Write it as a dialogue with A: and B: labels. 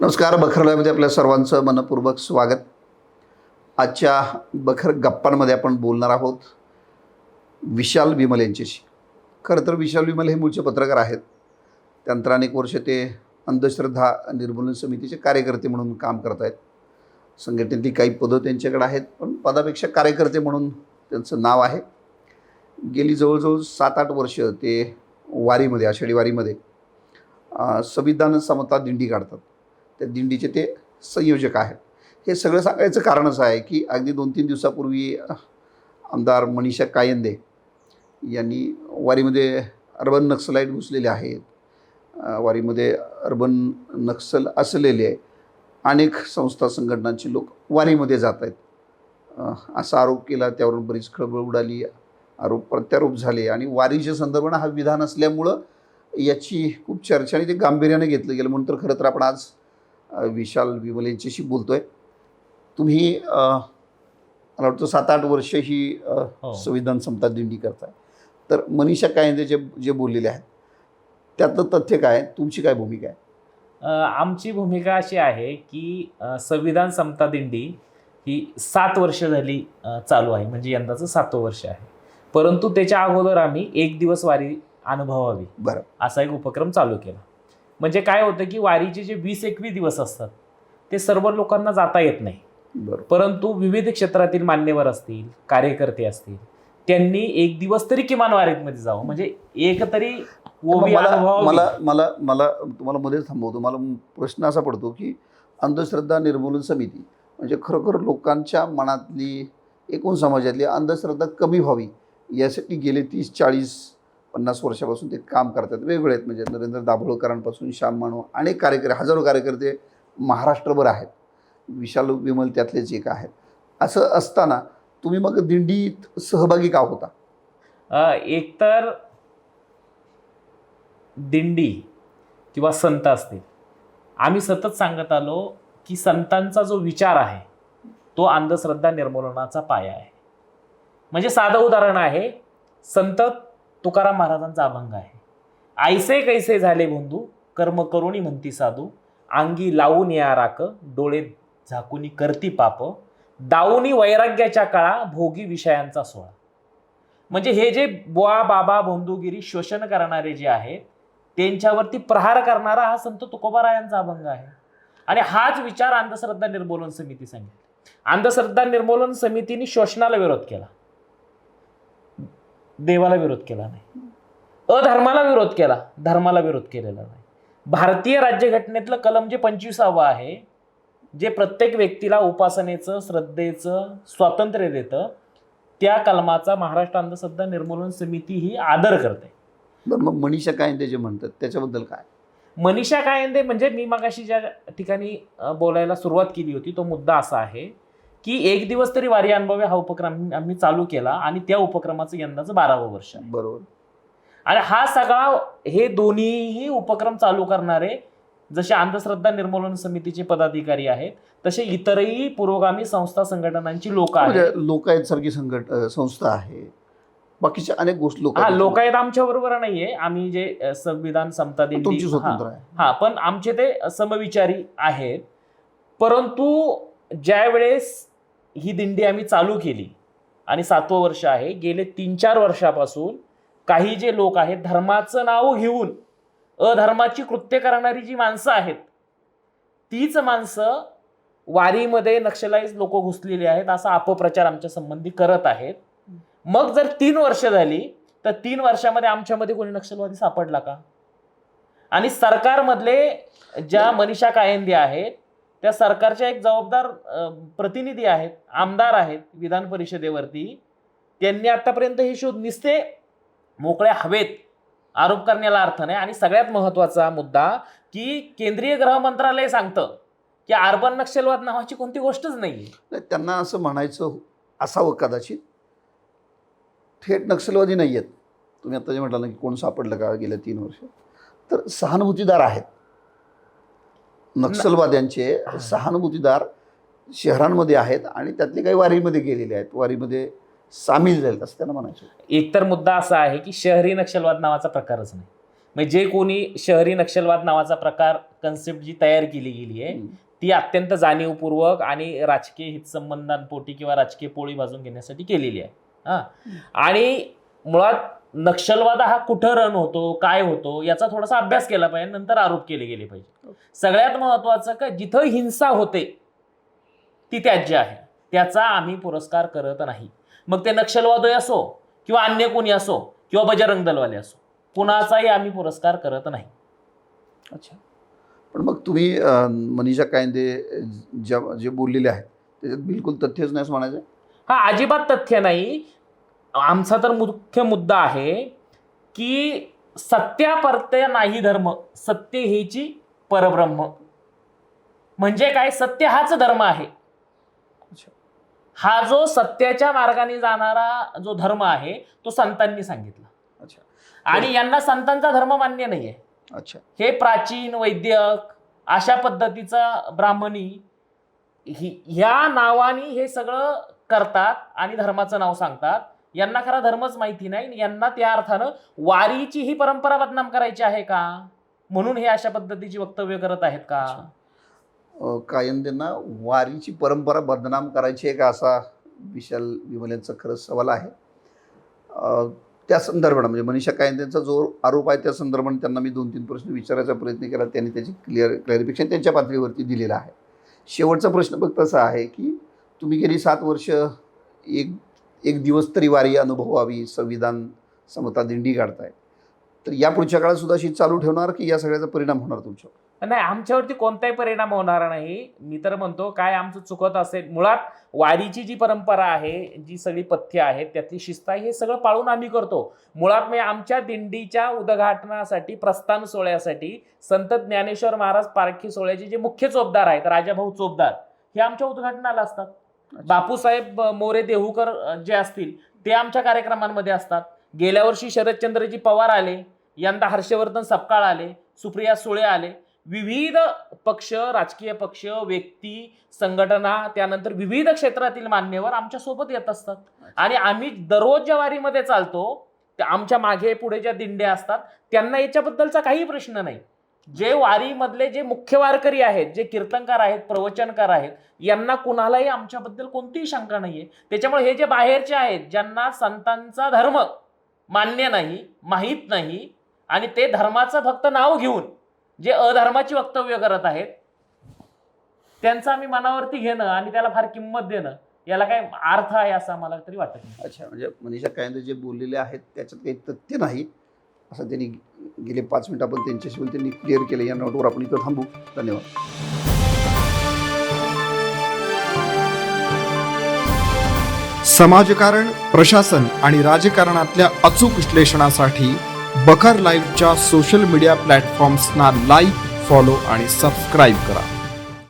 A: नमस्कार बखरलामध्ये आपल्या सर्वांचं मनपूर्वक स्वागत. आजच्या बखर गप्पांमध्ये आपण बोलणार आहोत विशाल विमल यांच्याशी. खरं तर विशाल विमल हे मूळचे पत्रकार आहेत. त्यानंतर अनेक वर्ष ते अंधश्रद्धा निर्मूलन समितीचे कार्यकर्ते म्हणून काम करत आहेत. संघटनेतली काही पदं त्यांच्याकडे आहेत पण पदापेक्षा कार्यकर्ते म्हणून त्यांचं नाव आहे. गेली जवळजवळ सात आठ वर्ष ते वारीमध्ये आषाढी वारीमध्ये संविधान समता दिंडी काढतात. त्या दिंडीचे ते संयोजक आहेत. हे सगळं सांगायचं कारणच आहे की अगदी दोन तीन दिवसापूर्वी आमदार मनीषा कायंदे यांनी वारीमध्ये अर्बन नक्सलाईट घुसलेले आहेत. वारीमध्ये अर्बन नक्सल असलेले अनेक संस्था संघटनांचे लोक वारीमध्ये जात आहेत. असा आरोप केला त्यावरून बरीच खळबळ उडाली आरोप प्रत्यारोप झाले आणि वारीच्या संदर्भानं हा विधान असल्यामुळं याची खूप चर्चा आणि ते गांभीर्याने घेतलं गेलं. म्हणून तर खरं तर आपण आज विशाल विमल यांच्याशी बोलतो आहे तुम्ही मला वाटतं सात आठ वर्ष ही.
B: हो.
A: संविधान समता दिंडी करताय. तर मनीषा कायंदे जे जे बोललेले आहेत त्यातलं तथ्य काय? तुमची काय भूमिका आहे?
B: आमची भूमिका अशी आहे की संविधान समता दिंडी ही सात वर्ष झाली चालू आहे. म्हणजे यंदाचं सातवं वर्ष आहे. परंतु त्याच्या अगोदर आम्ही एक दिवस वारी अनुभवावी.
A: बरं.
B: असा एक उपक्रम चालू केला. म्हणजे काय होतं की वारीचे जे वीस एकवीस दिवस असतात ते सर्व लोकांना जाता येत नाही.
A: बरं
B: परंतु विविध क्षेत्रातील मान्यवर असतील कार्यकर्ते असतील त्यांनी एक दिवस तरी किमान वारीमध्ये जावं. म्हणजे एक तरी.
A: मला मला मला तुम्हाला मध्येच थांबवतो. मला प्रश्न असा पडतो की अंधश्रद्धा निर्मूलन समिती म्हणजे खरोखर लोकांच्या मनातली एकूण समाजातली अंधश्रद्धा कमी व्हावी यासाठी गेले तीस चाळीस पन्नास वर्षापासून ते काम करतात. वेगवेगळे आहेत. म्हणजे नरेंद्र दाभोळकरांपासून श्याम मानव अनेक कार्यकर्ते हजारो कार्यकर्ते महाराष्ट्रभर आहेत. विशाल विमल त्यातलेच एक आहेत. असं असताना तुम्ही मग दिंडीत सहभागी का होता?
B: एकतर दिंडी किंवा संत असतील. आम्ही सतत सांगत आलो की संतांचा जो विचार आहे तो अंधश्रद्धा निर्मूलनाचा पाया आहे. म्हणजे साधं उदाहरण आहे संत तुकाराम महाराजांचा अभंग आहे. आयसे कैसे झाले बंधू कर्म करुणी म्हणती साधू अंगी लावून या राक डोळे झाकुनी करती पाप दाऊनी वैराग्याच्या काळा भोगी विषयांचा सोळा. म्हणजे हे जे बुवा बाबा बंधुगिरी शोषण करणारे जे आहेत त्यांच्यावरती प्रहार करणारा हा संत तुकोबारायांचा अभंग आहे. आणि हाच विचार अंधश्रद्धा निर्मूलन समिती सांगितली. अंधश्रद्धा निर्मूलन समितीने शोषणाला विरोध केला. देवाला विरोध केला नाही. अधर्माला विरोध केला धर्माला विरोध केलेला नाही. भारतीय राज्यघटनेतलं कलम जे पंचवीसावं आहे जे प्रत्येक व्यक्तीला उपासनेचं श्रद्धेचं स्वातंत्र्य देतं त्या कलमाचा महाराष्ट्र अंधश्रद्धा निर्मूलन समिती ही आदर करते.
A: मग मनीषा काय ते जे म्हणतात त्याच्याबद्दल काय?
B: मनीषा कायंदे म्हणजे मी मगाशी ज्या ठिकाणी बोलायला सुरुवात केली होती तो मुद्दा असा आहे की एक दिवस तरी वारी अनुभवे हा उपक्रम आम्ही चालू केला आणि त्या उपक्रमाचं यंदाचं बारावं वर्ष आहे.
A: बरोबर.
B: आणि हा सगळा हे दोन्हीही उपक्रम चालू करणारे जसे अंधश्रद्धा निर्मूलन समितीचे पदाधिकारी आहेत तसे इतरही पुरोगामी संस्था संघटनांची लोक आहेत
A: म्हणजे लोकायत सारखी संघट संस्था आहे. बाकीच्या अनेक गोष्टी लोक
B: हा लोकायत आमच्या बरोबर नाहीये. आम्ही जे संविधान समता
A: आहे.
B: हा पण आमचे ते समविचारी आहेत. परंतु ज्या वेळेस ही दिंडी आम्ही चालू केली. आणि सातवं वर्ष आहे. गेले तीन चार वर्षापासून काही जे लोक आहेत धर्माचं नाव घेऊन अधर्माची कृत्य करणारी जी माणसं आहेत तीच माणसं वारीमध्ये नक्षलाईज लोक घुसलेली आहेत असा अपप्रचार आमच्या संबंधी करत आहेत. मग जर तीन वर्ष झाली तर तीन वर्षामध्ये आमच्यामध्ये कोणी नक्षलवादी सापडला का? आणि सरकारमधले ज्या मनीषा कायंदे आहेत त्या सरकारच्या एक जबाबदार प्रतिनिधी आहेत आमदार आहेत विधान परिषदेवरती त्यांनी आतापर्यंत हे शोध निसते मोकळ्या हवेत आरोप करण्याला अर्थ नाही. आणि सगळ्यात महत्त्वाचा मुद्दा की केंद्रीय गृह मंत्रालय सांगतं की अर्बन नक्षलवाद नावाची कोणती गोष्टच नाही
A: नाही, त्यांना असं म्हणायचं असावं कदाचित. थेट नक्षलवादी नाही आहेत तुम्ही आता जे म्हटलं ना की कोण सापडलं का गेल्या तीन वर्ष? तर सहानुभूतीदार आहेत. नक्षलवाद्यांचे सहानुभूतीदार शहरांमध्ये आहेत आणि त्यातले काही वारीमध्ये गेलेले आहेत. वारीमध्ये सामील झालेत असं त्यांना म्हणायचं
B: एकतर मुद्दा असा आहे की शहरी नक्षलवाद नावाचा प्रकारच नाही. म्हणजे जे कोणी शहरी नक्षलवाद नावाचा प्रकार कन्सेप्ट जी तयार केली गेली आहे. ती अत्यंत जाणीवपूर्वक आणि राजकीय हितसंबंधांपोटी किंवा राजकीय पोळी भाजून घेण्यासाठी केलेली आहे. हा. आणि मुळात नक्षलवाद हा कुठं रन होतो काय होतो याचा थोडासा अभ्यास केला पाहिजे नंतर आरोप केले गेले पाहिजे. सगळ्यात महत्वाचं का जिथं हिंसा होते ती त्याज्य आहे. त्याचा आम्ही पुरस्कार करत नाही. मग ते नक्षलवादी असो किंवा अन्य कोणी असो किंवा बजरंग दलवाले असो कुणाचाही आम्ही पुरस्कार करत नाही.
A: अच्छा. पण मग तुम्ही मनीषा कायंदे ज्या जे बोललेले आहेत त्याच्यात बिलकुल तथ्यच नाही असं म्हणायचं
B: हा अजिबात तथ्य नाही. आमचा तर मुख्य मुद्दा आहे की सत्यापर्त्य नाही धर्म सत्य हेची परब्रह्म. म्हणजे काय? सत्य हाच धर्म आहे. हा जो सत्याच्या मार्गाने जाणारा जो धर्म आहे तो संतांनी सांगितला.
A: अच्छा.
B: आणि यांना संतांचा धर्म मान्य नाहीये.
A: अच्छा.
B: हे प्राचीन वैद्यक अशा पद्धतीचा ब्राह्मणी हि ह्या नावाने हे सगळं करतात आणि धर्माचं नाव सांगतात. यांना खरा धर्मच माहिती नाही यांना त्या अर्थानं वारीची ही परंपरा बदनाम करायची आहे का? म्हणून हे अशा पद्धतीची वक्तव्य करत आहेत का?
A: अच्छा. वारीची परंपरा बदनाम करायची आहे का असा विशाल विमल यांचा खरंच सवाल आहे. त्या संदर्भात म्हणजे मनीषा कायंदेंचा जो आरोप आहे त्या संदर्भात त्यांना मी दोन तीन प्रश्न विचारायचा प्रयत्न केला त्यांनी त्याची क्लिअर क्लॅरिफिकेशन त्यांच्या पातळीवरती दिलेलं आहे. शेवटचा प्रश्न फक्त असा आहे की तुम्ही गेली सात वर्ष एक एक दिवस तरी वारी अनुभवावी संविधान समता दिंडी काढताय. तर या पुढच्या काळात सुद्धा अशी चालू ठेवणार की या सगळ्याचा परिणाम होणार तुमच्यावर?
B: नाही आमच्यावरती कोणताही परिणाम होणार नाही. मी तर म्हणतो काय आमचं चुकत असेल मुळात वारीची जी परंपरा आहे जी सगळी पथ्य आहेत त्यातली शिस्त आहे हे सगळं पाळून आम्ही करतो. मुळात म्हणजे आमच्या दिंडीच्या उद्घाटनासाठी प्रस्थान सोहळ्यासाठी संत ज्ञानेश्वर महाराज पारखी सोहळ्याचे जे मुख्य चोपदार आहेत राजाभाऊ चोपदार हे आमच्या उद्घाटनाला असतात. बापूसाहेब मोरे देहूकर जे असतील ते आमच्या कार्यक्रमांमध्ये असतात. गेल्या वर्षी शरदचंद्रजी पवार आले यंदा हर्षवर्धन सपकाळ आले सुप्रिया सुळे आले. विविध पक्ष राजकीय पक्ष व्यक्ती संघटना त्यानंतर विविध क्षेत्रातील मान्यवर आमच्यासोबत येत असतात. आणि आम्ही दररोज ज्या वारीमध्ये चालतो आमच्या मागे पुढे ज्या दिंड्या असतात त्यांना याच्याबद्दलचा काही प्रश्न नाही. जे वारीमधले जे मुख्य वारकरी आहेत जे कीर्तनकार आहेत प्रवचनकार आहेत यांना कुणालाही आमच्याबद्दल कोणतीही शंका नाहीये. त्याच्यामुळे हे जे बाहेरचे आहेत ज्यांना संतांचा धर्म मान्य नाही माहीत नाही आणि ते धर्माचं फक्त नाव घेऊन जे अधर्माची वक्तव्य करत आहेत त्यांचं आम्ही मनावरती घेणं आणि त्याला फार किंमत देणं याला काय अर्थ आहे असं आम्हाला तरी वाटत
A: अच्छा म्हणजे मनीषा कायंदे जे बोललेले आहेत त्याच्यात काही तथ्य नाही. असं त्यांनी गेले पाच मिनिट आपण त्यांच्याशी बोलून त्यांनी क्लिअर केलं. या नोटवर आपण इथं थांबू. धन्यवाद.
C: समाजकारण प्रशासन आणि राजकारणातल्या अचूक विश्लेषणासाठी बखर लाईव्हच्या सोशल मीडिया प्लॅटफॉर्म्सना लाईक फॉलो आणि सबस्क्राईब करा.